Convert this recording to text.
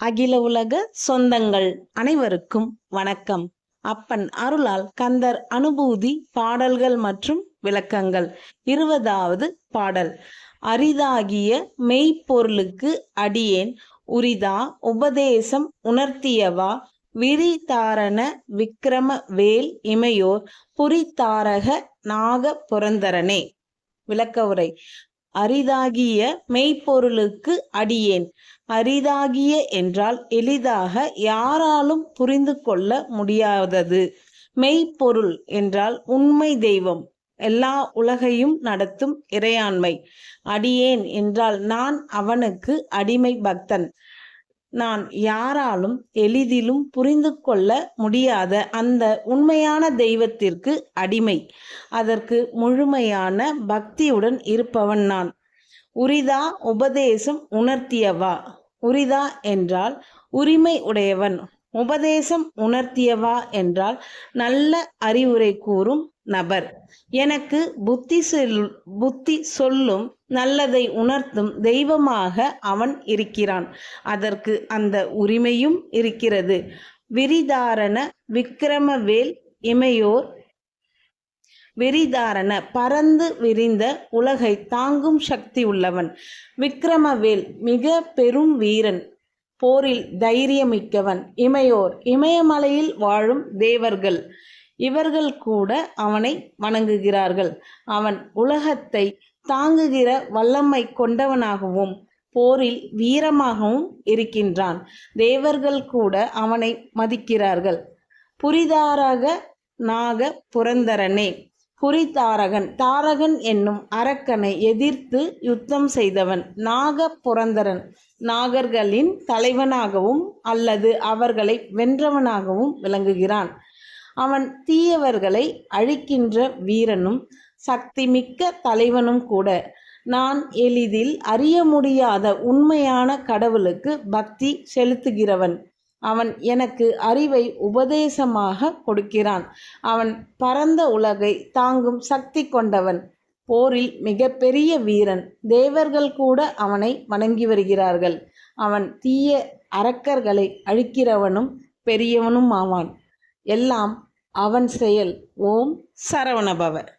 அகில உலக சொந்தங்கள் அனைவருக்கும் வணக்கம். அப்பன் அருளால் கந்தர் அனுபூதி பாடல்கள் மற்றும் விளக்கங்கள். இருபதாவது பாடல். அரிதாகிய மெய்ப்பொருளுக்கு அடியேன். உரிதா உபதேசம் உணர்த்தியவா. விரிதாரண விக்கிரம வேல் இமையோர். புரிதாரக நாக புரந்தரனே. விளக்க உரை. அரிதாகிய மெய்ப்பொருளுக்கு அடியேன். அரிதாகிய என்றால் எளிதாக யாராலும் புரிந்து கொள்ள முடியாதது. மெய்ப்பொருள் என்றால் உண்மை தெய்வம். எல்லா உலகையும் நடத்தும் இறையாண்மை. அடியேன் என்றால் நான் அவனுக்கு அடிமை பக்தன். நான் யாராலும் எளிதிலும் புரிந்து கொள்ள முடியாத அந்த உண்மையான தெய்வத்திற்கு அடிமை. அதற்கு முழுமையான பக்தியுடன் இருப்பவன் நான். உரிதா உபதேசம் உணர்த்தியவா? உரிதா என்றால் உரிமை உடையவன். உபதேசம் உணர்த்தியவா என்றால் நல்ல அறிவுரை கூறும் நபர். எனக்கு புத்தி செல் புத்தி சொல்லும் நல்லதை உணர்த்தும் தெய்வமாக அவன் இருக்கிறான். அதற்கு அந்த உரிமையும் இருக்கிறது. விரிதாரண விக்கிரமவேல் இமையோர் விரிதாரண பறந்து விரிந்த உலகை தாங்கும் சக்தி உள்ளவன். விக்கிரமவேல் மிக பெரும் வீரன் போரில் தைரியமிக்கவன். இமையோர் இமயமலையில் வாழும் தேவர்கள். இவர்கள் கூட அவனை வணங்குகிறார்கள். அவன் உலகத்தை தாங்குகிற வல்லமை கொண்டவனாகவும் போரில் வீரமாகவும் இருக்கின்றான். தேவர்கள் கூட அவனை மதிக்கிறார்கள். புரிதாரக நாக புரந்தரனே. புரிதாரகன் தாரகன் என்னும் அரக்கனை எதிர்த்து யுத்தம் செய்தவன் நாக புரந்தரன். நாகர்களின் தலைவனாகவும் அல்லது அவர்களை வென்றவனாகவும் விளங்குகிறான். அவன் தீயவர்களை அழிக்கின்ற வீரனும் சக்திமிக்க தலைவனும் கூட. நான் எளிதில் அறிய முடியாத உண்மையான கடவுளுக்கு பக்தி செலுத்துகிறவன். அவன் எனக்கு அறிவை உபதேசமாக கொடுக்கிறான். அவன் பரந்த உலகை தாங்கும் சக்தி கொண்டவன். போரில் மிக பெரிய வீரன். தேவர்கள் கூட அவனை வணங்கி வருகிறார்கள். அவன் தீய அரக்கர்களை அழிக்கிறவனும் பெரியவனும் ஆவான் எல்லாம் அவன் செயல். ஓம் சரவணபவர்